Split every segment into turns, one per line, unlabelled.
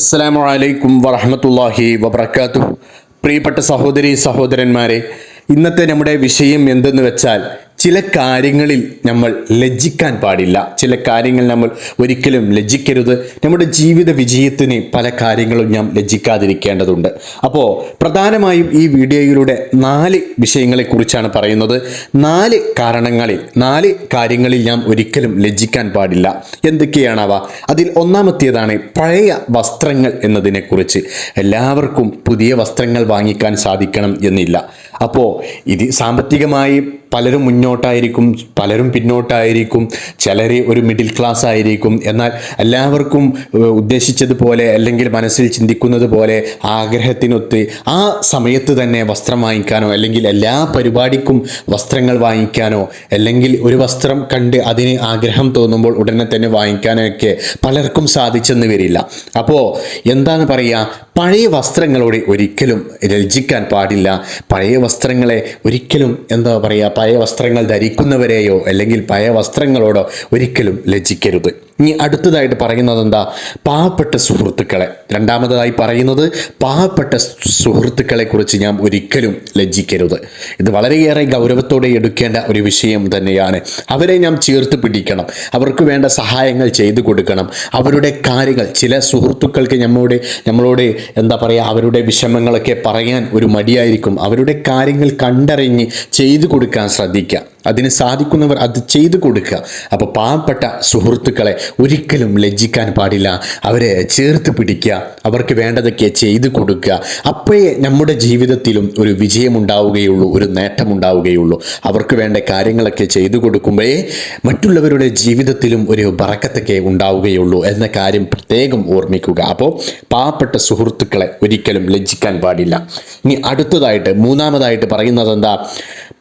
അസ്സലാമു അലൈക്കും വറഹമത്തല്ലാഹി വബർക്കാത്തു പ്രിയപ്പെട്ട സഹോദരി സഹോദരന്മാരെ ഇന്നത്തെ നമ്മുടെ വിഷയം എന്തെന്ന് വെച്ചാൽ ചില കാര്യങ്ങളിൽ നമ്മൾ ലജ്ജിക്കാൻ പാടില്ല. ചില കാര്യങ്ങൾ നമ്മൾ ഒരിക്കലും ലജ്ജിക്കരുത്. നമ്മുടെ ജീവിത വിജയത്തിന് പല കാര്യങ്ങളും നാം ലജ്ജിക്കാതിരിക്കേണ്ടതുണ്ട്. അപ്പോൾ പ്രധാനമായും ഈ വീഡിയോയിലൂടെ നാല് വിഷയങ്ങളെക്കുറിച്ചാണ് പറയുന്നത്. നാല് കാരണങ്ങളിൽ നാല് കാര്യങ്ങളിൽ നാം ഒരിക്കലും ലജ്ജിക്കാൻ പാടില്ല. എന്തൊക്കെയാണവ? അതിൽ ഒന്നാമത്തേതാണ് പഴയ വസ്ത്രങ്ങൾ എന്നതിനെക്കുറിച്ച്. എല്ലാവർക്കും പുതിയ വസ്ത്രങ്ങൾ വാങ്ങിക്കാൻ സാധിക്കണം എന്നില്ല. അപ്പോൾ ഇത് സാമ്പത്തികമായി പലരും മുന്നോട്ടായിരിക്കും പലരും പിന്നോട്ടായിരിക്കും ചിലർ ഒരു മിഡിൽ ക്ലാസ് ആയിരിക്കും. എന്നാൽ എല്ലാവർക്കും ഉദ്ദേശിച്ചതുപോലെ അല്ലെങ്കിൽ മനസ്സിൽ ചിന്തിക്കുന്നത് പോലെ ആഗ്രഹത്തിനൊത്ത് ആ സമയത്ത് തന്നെ വസ്ത്രം വാങ്ങിക്കാനോ അല്ലെങ്കിൽ എല്ലാ പരിപാടിക്കും വസ്ത്രങ്ങൾ വാങ്ങിക്കാനോ അല്ലെങ്കിൽ ഒരു വസ്ത്രം കണ്ട് അതിന് ആഗ്രഹം തോന്നുമ്പോൾ ഉടനെ തന്നെ വാങ്ങിക്കാനോ ഒക്കെ പലർക്കും സാധിച്ചെന്ന് വരില്ല. അപ്പോൾ എന്താണ് പറയുക പഴയ വസ്ത്രങ്ങളോട് ഒരിക്കലും ലജ്ജിക്കാൻ പാടില്ല. പഴയ വസ്ത്രങ്ങളെ ഒരിക്കലും എന്താ പറയുക പഴയ വസ്ത്രങ്ങൾ ധരിക്കുന്നവരെയോ അല്ലെങ്കിൽ പഴയ വസ്ത്രങ്ങളോടോ ഒരിക്കലും ലജ്ജിക്കരുത്. ഇനി അടുത്തതായിട്ട് പറയുന്നത് എന്താ? പാവപ്പെട്ട സുഹൃത്തുക്കളെ. രണ്ടാമതായി പറയുന്നത് പാവപ്പെട്ട സുഹൃത്തുക്കളെ കുറിച്ച് ഞാൻ ഒരിക്കലും ലജ്ജിക്കരുത്. ഇത് വളരെയേറെ ഗൗരവത്തോടെ എടുക്കേണ്ട ഒരു വിഷയം തന്നെയാണ്. അവരെ നാം ചേർത്ത് പിടിക്കണം. അവർക്ക് വേണ്ട സഹായങ്ങൾ ചെയ്തു കൊടുക്കണം. അവരുടെ കാര്യങ്ങൾ ചില സുഹൃത്തുക്കൾക്ക് നമ്മോട് നമ്മളോട് എന്താ പറയുക അവരുടെ വിഷമങ്ങളൊക്കെ പറയാൻ ഒരു മടിയായിരിക്കും. അവരുടെ കാര്യങ്ങൾ കണ്ടറിഞ്ഞ് ചെയ്തു കൊടുക്കാൻ ശ്രദ്ധിക്കുക. അതിന് സാധിക്കുന്നവർ അത് ചെയ്തു കൊടുക്കുക. അപ്പോൾ പാവപ്പെട്ട സുഹൃത്തുക്കളെ ഒരിക്കലും ലജ്ജിക്കാൻ പാടില്ല. അവരെ ചേർത്ത് പിടിക്കുക. അവർക്ക് വേണ്ടതൊക്കെ ചെയ്തു കൊടുക്കുക. അപ്പോഴേ നമ്മുടെ ജീവിതത്തിലും ഒരു വിജയമുണ്ടാവുകയുള്ളൂ ഒരു നേട്ടമുണ്ടാവുകയുള്ളൂ. അവർക്ക് വേണ്ട കാര്യങ്ങളൊക്കെ ചെയ്തു കൊടുക്കുമ്പോഴേ മറ്റുള്ളവരുടെ ജീവിതത്തിലും ഒരു ബറക്കത്തൊക്കെ ഉണ്ടാവുകയുള്ളൂ എന്ന കാര്യം പ്രത്യേകം ഓർമ്മിക്കുക. അപ്പോൾ പാവപ്പെട്ട സുഹൃത്തുക്കളെ ഒരിക്കലും ലജ്ജിക്കാൻ പാടില്ല. ഇനി അടുത്തതായിട്ട് മൂന്നാമതായിട്ട് പറയുന്നത് എന്താ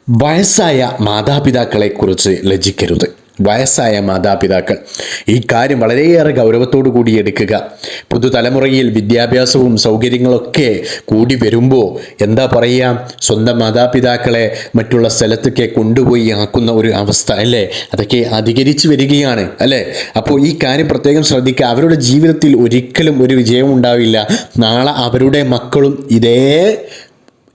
വയസ്സായ മാതാപിതാക്കളെ കുറിച്ച് ലജ്ജിക്കരുത്. വയസ്സായ മാതാപിതാക്കൾ. ഈ കാര്യം വളരെയേറെ ഗൗരവത്തോടു കൂടി എടുക്കുക. പുതുതലമുറയിൽ വിദ്യാഭ്യാസവും സൗകര്യങ്ങളൊക്കെ കൂടി വരുമ്പോൾ എന്താ പറയുക സ്വന്തം മാതാപിതാക്കളെ മറ്റുള്ള സ്ഥലത്തൊക്കെ കൊണ്ടുപോയി ആക്കുന്ന ഒരു അവസ്ഥ അല്ലേ? അതൊക്കെ അധികരിച്ചു വരികയാണ് അല്ലേ? അപ്പോൾ ഈ കാര്യം പ്രത്യേകം ശ്രദ്ധിക്കുക. അവരുടെ ജീവിതത്തിൽ ഒരിക്കലും ഒരു വിജയം ഉണ്ടാവില്ല നാളെ അവരുടെ മക്കളും ഇതേ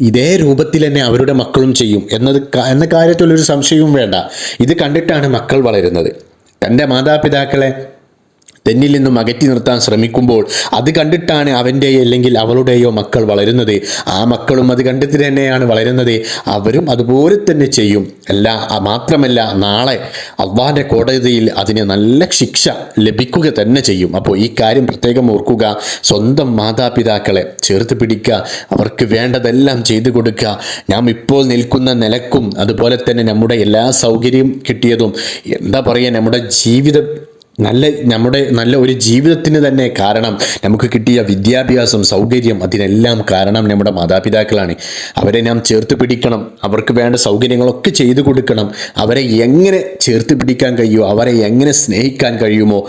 ഇതേ രൂപത്തിൽ തന്നെ അവരുടെ മക്കളും ചെയ്യും എന്നത് എന്ന എന്ന കാര്യത്തിലൊരു സംശയവും വേണ്ട. ഇത് കണ്ടിട്ടാണ് മക്കൾ വളരുന്നത്. തന്റെ മാതാപിതാക്കളെ തെന്നിൽ നിന്നും അകറ്റി നിർത്താൻ ശ്രമിക്കുമ്പോൾ അത് കണ്ടിട്ടാണ് അവന്റെ അല്ലെങ്കിൽ അവളുടെയോ മക്കൾ വളരുന്നത്. ആ മക്കളും അത് കണ്ടിട്ട് തന്നെയാണ് വളരുന്നത്. അവരും അതുപോലെ തന്നെ ചെയ്യും. അല്ല മാത്രമല്ല നാളെ അവന്റെ കോടതിയിൽ അതിന് നല്ല ശിക്ഷ ലഭിക്കുക തന്നെ ചെയ്യും. അപ്പോൾ ഈ കാര്യം പ്രത്യേകം ഓർക്കുക. സ്വന്തം മാതാപിതാക്കളെ ചേർത്ത് പിടിക്കുക. അവർക്ക് വേണ്ടതെല്ലാം ചെയ്തു കൊടുക്കുക. നാം ഇപ്പോൾ നിൽക്കുന്ന നിലക്കും അതുപോലെ തന്നെ നമ്മുടെ എല്ലാ സൗകര്യം കിട്ടിയതും. എന്താ പറയുക നമ്മുടെ ജീവിതം നല്ല നമ്മുടെ നല്ല ഒരു ജീവിതത്തിന് തന്നെ കാരണം നമുക്ക് കിട്ടിയ വിദ്യാഭ്യാസം സൗകര്യം അതിനെല്ലാം കാരണം നമ്മുടെ മാതാപിതാക്കളാണ്. അവരെ നാം ചേർത്ത് പിടിക്കണം. അവർക്ക് വേണ്ട സൗകര്യങ്ങളൊക്കെ ചെയ്തു കൊടുക്കണം. അവരെ എങ്ങനെ ചേർത്ത് പിടിക്കാൻ കഴിയുമോ അവരെ എങ്ങനെ സ്നേഹിക്കാൻ കഴിയുമോ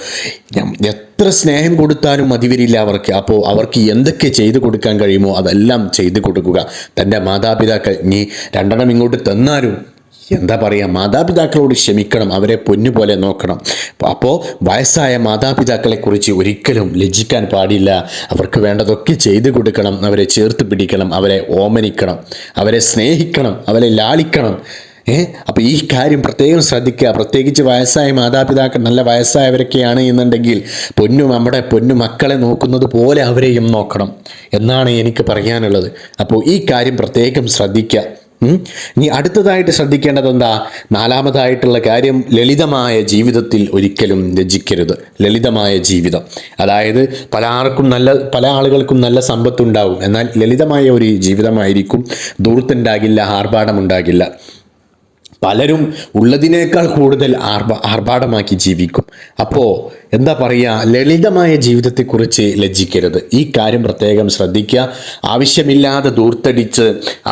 എത്ര സ്നേഹം കൊടുത്താലും മതിവരില്ല അവർക്ക്. അപ്പോൾ അവർക്ക് എന്തൊക്കെ ചെയ്തു കൊടുക്കാൻ കഴിയുമോ അതെല്ലാം ചെയ്തു കൊടുക്കുക. തന്റെ മാതാപിതാക്കൾ നീ രണ്ടെണ്ണം ഇങ്ങോട്ട് തന്നാലും എന്താ പറയുക മാതാപിതാക്കളോട് ക്ഷമിക്കണം അവരെ പൊന്നുപോലെ നോക്കണം. അപ്പോൾ വയസ്സായ മാതാപിതാക്കളെ കുറിച്ച് ഒരിക്കലും ലജ്ജിക്കാൻ പാടില്ല. അവർക്ക് വേണ്ടതൊക്കെ ചെയ്തു കൊടുക്കണം അവരെ ചേർത്ത് പിടിക്കണം അവരെ ഓമനിക്കണം അവരെ സ്നേഹിക്കണം അവരെ ലാളിക്കണം. ഏ? അപ്പോൾ ഈ കാര്യം പ്രത്യേകം ശ്രദ്ധിക്കുക. പ്രത്യേകിച്ച് വയസ്സായ മാതാപിതാക്കൾ നല്ല വയസ്സായവരൊക്കെയാണ് എന്നുണ്ടെങ്കിൽ പൊന്നു നമ്മുടെ പൊന്നു മക്കളെ നോക്കുന്നത് പോലെ അവരെയും നോക്കണം എന്നാണ് എനിക്ക് പറയാനുള്ളത്. അപ്പോൾ ഈ കാര്യം പ്രത്യേകം ശ്രദ്ധിക്കുക. ഇനി അടുത്തതായിട്ട് ശ്രദ്ധിക്കേണ്ടത് എന്താ നാലാമതായിട്ടുള്ള കാര്യം ലളിതമായ ജീവിതത്തിൽ ഒരിക്കലും രചിക്കരുത് ലളിതമായ ജീവിതം. അതായത് പല ആർക്കും നല്ല പല ആളുകൾക്കും നല്ല സമ്പത്തുണ്ടാവും. എന്നാൽ ലളിതമായ ഒരു ജീവിതമായിരിക്കും. ദൂർത്തുണ്ടാകില്ല ആർഭാടമുണ്ടാകില്ല. പലരും ഉള്ളതിനേക്കാൾ കൂടുതൽ ആർഭ ആർഭാടമാക്കി ജീവിക്കും. അപ്പോൾ എന്താ പറയുക ലളിതമായ ജീവിതത്തെക്കുറിച്ച് ലജ്ജിക്കരുത്. ഈ കാര്യം പ്രത്യേകം ശ്രദ്ധിക്കുക. ആവശ്യമില്ലാതെ ദൂർത്തടിച്ച്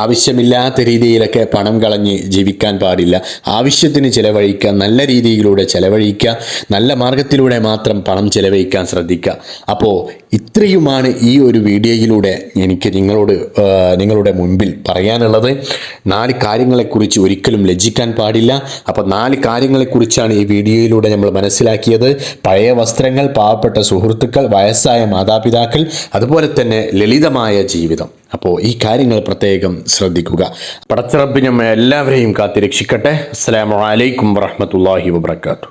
ആവശ്യമില്ലാത്ത രീതിയിലൊക്കെ പണം കളഞ്ഞ് ജീവിക്കാൻ പാടില്ല. ആവശ്യത്തിന് ചിലവഴിക്കുക നല്ല രീതിയിലൂടെ ചിലവഴിക്കുക നല്ല മാർഗത്തിലൂടെ മാത്രം പണം ചിലവഴിക്കാൻ ശ്രദ്ധിക്കുക. അപ്പോൾ ഇത്രയുമാണ് ഈ ഒരു വീഡിയോയിലൂടെ എനിക്ക് നിങ്ങളോട് നിങ്ങളുടെ മുൻപിൽ പറയാനുള്ളത്. നാല് കാര്യങ്ങളെക്കുറിച്ച് ഒരിക്കലും ലജ്ജിക്കാൻ പാടില്ല. അപ്പോൾ നാല് കാര്യങ്ങളെക്കുറിച്ചാണ് ഈ വീഡിയോയിലൂടെ നമ്മൾ മനസ്സിലാക്കിയത്. പഴയ വസ്ത്രങ്ങൾ പാവപ്പെട്ട സുഹൃത്തുക്കൾ വയസ്സായ മാതാപിതാക്കൾ അതുപോലെ തന്നെ ലളിതമായ ജീവിതം. അപ്പോൾ ഈ കാര്യങ്ങൾ പ്രത്യേകം ശ്രദ്ധിക്കുക. പടച്ചിറപ്പ് നമ്മെ എല്ലാവരെയും കാത്തിരക്ഷിക്കട്ടെ. അസ്സലാമു അലൈക്കും വറഹ്മത്തുള്ളാഹി വബർക്കാത്തു